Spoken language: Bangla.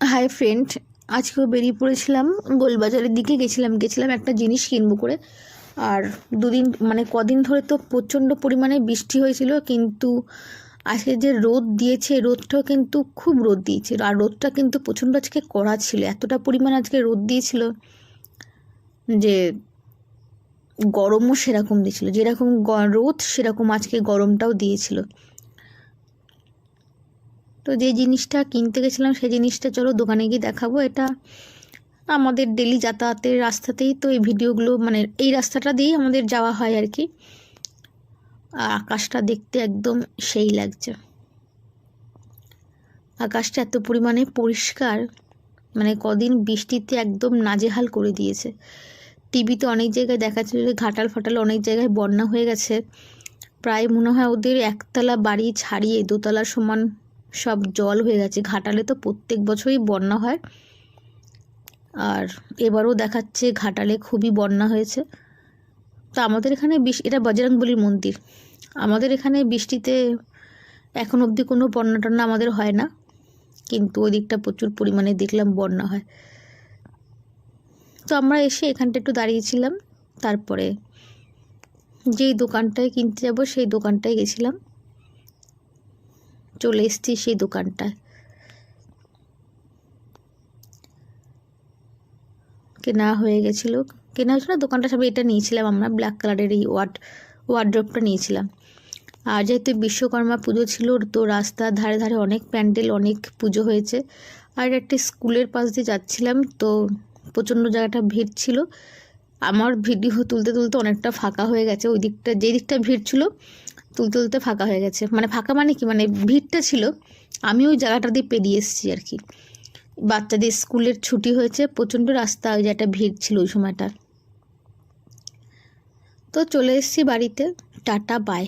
হাই ফ্রেন্ড আজকেও বেরিয়ে পড়েছিলাম, গোলবাজারের দিকে গেছিলাম। গেছিলাম একটা জিনিস কিনবো করে। আর দুদিন মানে কদিন ধরে তো প্রচণ্ড পরিমাণে বৃষ্টি হয়েছিল, কিন্তু আজকে যে রোদ দিয়েছে, রোদটাও কিন্তু খুব রোদ দিয়েছে। আর রোদটা কিন্তু প্রচণ্ড আজকে কড়া ছিল, এতটা পরিমাণ আজকে রোদ দিয়েছিল যে গরমও সেরকম দিয়েছিল। যেরকম রোদ, সেরকম আজকে গরমটাও দিয়েছিল। তো যে জিনিসটা কিনতে গেছিলাম, সেই জিনিসটা চলো দোকানে গিয়ে দেখাবো। এটা আমাদের ডেলি যাতায়াতের রাস্তাতেই তো এই ভিডিওগুলো মানে এই রাস্তাটা দিয়েই আমাদের যাওয়া হয় আর কি। আকাশটা দেখতে একদম সেই লাগছে। আকাশটা এত পরিমাণে পরিষ্কার মানে কদিন বৃষ্টিতে একদম নাজেহাল করে দিয়েছে। টিভিতে অনেক জায়গায় দেখাচ্ছিল যে ঘাটাল ফাটাল অনেক জায়গায় বন্যা হয়ে গেছে। প্রায় মনে হয় ওদের একতলা বাড়ি ছাড়িয়ে দোতলা সমান সব জল হয়ে গেছে। ঘাটালে তো প্রত্যেক বছরই বন্যা হয়। আর এবারও দেখাচ্ছে ঘাটালে খুবই বন্যা হয়েছে। তো আমাদের এখানে বিশ, এটা বজরংবলির মন্দির। আমাদের এখানে বৃষ্টিতে এখন অবধি কোনো বন্যা টন্যা আমাদের হয় না। কিন্তু ওই দিকটা প্রচুর পরিমাণে দেখলাম বন্যা হয়। তো আমরা এসে এখানটা একটু দাঁড়িয়েছিলাম। তারপরে যেই দোকানটায় কিনতে যাব সেই দোকানটায় গেছিলাম। চলে এসেছি সেই দোকানটায়। কেনা হয়ে গেছিল। কেনা হয়েছিল না দোকানটা সবাই এটা নিয়েছিলাম আমরা ব্ল্যাক কালারের এই ওয়ার্ড ওয়ার্ড্রপটা নিয়েছিলাম। আর যেহেতু বিশ্বকর্মা পুজো ছিল, তো রাস্তার ধারে ধারে অনেক প্যান্ডেল, অনেক পুজো হয়েছে। আর একটা স্কুলের পাশ দিয়ে যাচ্ছিলাম, তো প্রচণ্ড জায়গাটা ভিড় ছিল। আমার ভিডিও তুলতে তুলতে অনেকটা ফাঁকা হয়ে গেছে। ওই দিকটা, যেই দিকটা ভিড় ছিল তুলতে তুলতে ফাঁকা হয়ে গেছে। মানে ফাঁকা মানে কি? মানে ভিড়টা ছিল। আমি ওই জায়গাটা দিয়ে পেরিয়ে এসেছি আর কি। বাচ্চাদের স্কুলের ছুটি হয়েছে। প্রচণ্ড রাস্তা, ওই জায়গাটা ভিড় ছিল ওই সময়টা তো চলে এসেছি বাড়িতে। Tata bye